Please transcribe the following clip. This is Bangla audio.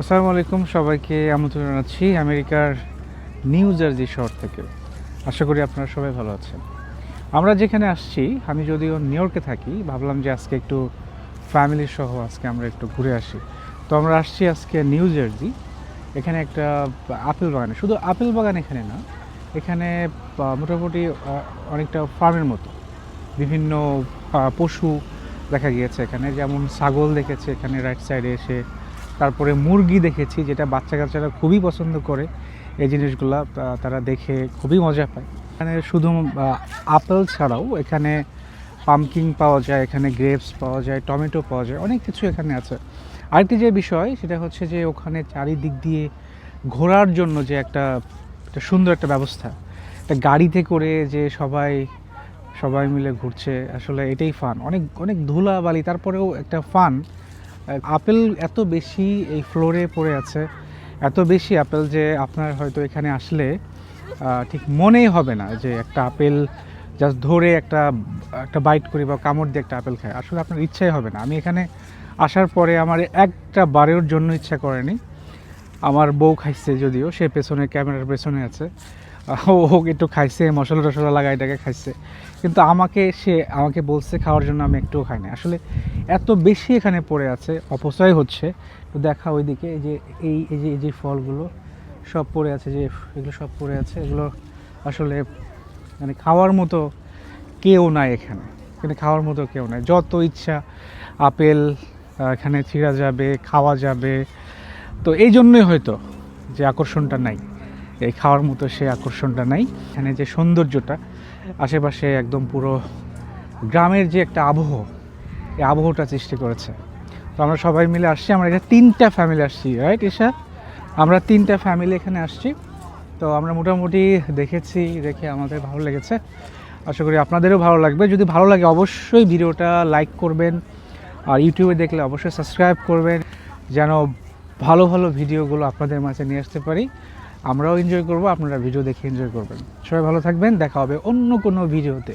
আসসালামু আলাইকুম, সবাইকে আমন্ত্রণ জানাচ্ছি আমেরিকার নিউ জার্জি শহর থেকে। আশা করি আপনারা সবাই ভালো আছেন। আমরা যেখানে আসছি, আমি যদিও নিউ ইয়র্কে থাকি, ভাবলাম যে আজকে একটু ফ্যামিলি সহ আজকে আমরা একটু ঘুরে আসি। তো আমরা আসছি আজকে নিউ জার্জি এখানে একটা আপেল বাগানে। শুধু আপেল বাগান এখানে না, এখানে মোটামুটি অনেকটা ফার্মের মতো। বিভিন্ন পশু দেখা গিয়েছে এখানে, যেমন ছাগল দেখেছে এখানে রাইট সাইডে এসে। তারপরে মুরগি দেখেছি, যেটা বাচ্চা কাচ্চারা খুবই পছন্দ করে। এই জিনিসগুলা তারা দেখে খুবই মজা পায়। এখানে শুধু আপেল ছাড়াও এখানে পামকিং পাওয়া যায়, এখানে গ্রেপস পাওয়া যায়, টমেটো পাওয়া যায়, অনেক কিছু এখানে আছে। আরেকটি যে বিষয়, সেটা হচ্ছে যে ওখানে চারিদিক দিয়ে ঘোরার জন্য যে একটা একটা সুন্দর একটা ব্যবস্থা। একটা গাড়িতে করে যে সবাই সবাই মিলে ঘুরছে, আসলে এটাই ফান অনেক অনেক ধুলা বালি তারপরেও একটা ফান আপেল এত বেশি এই ফ্লোরে পড়ে আছে, এত বেশি আপেল যে আপনার হয়তো এখানে আসলে ঠিক মনেই হবে না যে একটা আপেল জাস্ট ধরে একটা একটা বাইট করি বা কামড় দিয়ে একটা আপেল খাই আসলে আপনার ইচ্ছাই হবে না। আমি এখানে আসার পরে আমার একটা বারের জন্য ইচ্ছা করেনি। আমার বউ খাইছে যদিও, সে পেছনে, ক্যামেরার পেছনে আছে। ও একটু খাইছে, মশলা টশলা লাগাই টাকে খাইছে। কিন্তু আমাকে সে আমাকে বলছে খাওয়ার জন্য, আমি একটুও খাই না আসলে এত বেশি এখানে পড়ে আছে, অপচয় হচ্ছে। তো দেখা ওইদিকে যে এই এই যে এই যে ফলগুলো সব পড়ে আছে, যে এগুলো সব পড়ে আছে, এগুলো আসলে মানে খাওয়ার মতো কেউ নাই এখানে। এখানে খাওয়ার মতো কেউ নাই। যত ইচ্ছা আপেল এখানে ছিঁড়া যাবে, খাওয়া যাবে। তো এই জন্যই হয়তো যে আকর্ষণটা নাই। এই খাওয়ার মতো সে আকর্ষণটা নাই। এখানে যে সৌন্দর্যটা, আশেপাশে একদম পুরো গ্রামের যে একটা আবহ, এই আবহটা সৃষ্টি করেছে। তো আমরা সবাই মিলে আসছি, আমরা এখানে তিনটা ফ্যামিলি আসছি রাইট ঈশা? আমরা তিনটা ফ্যামিলি এখানে আসছি। তো আমরা মোটামুটি দেখেছি, দেখে আমাদের ভালো লেগেছে। আশা করি আপনাদেরও ভালো লাগবে। যদি ভালো লাগে অবশ্যই ভিডিওটা লাইক করবেন, আর ইউটিউবে দেখলে অবশ্যই সাবস্ক্রাইব করবেন, যেন ভালো ভালো ভিডিওগুলো আপনাদের মাঝে নিয়ে আসতে পারি। আমরাও এনজয় করব, আপনারা ভিডিও দেখে এনজয় করবেন। সবাই ভালো থাকবেন, দেখা হবে অন্য কোনো ভিডিওতে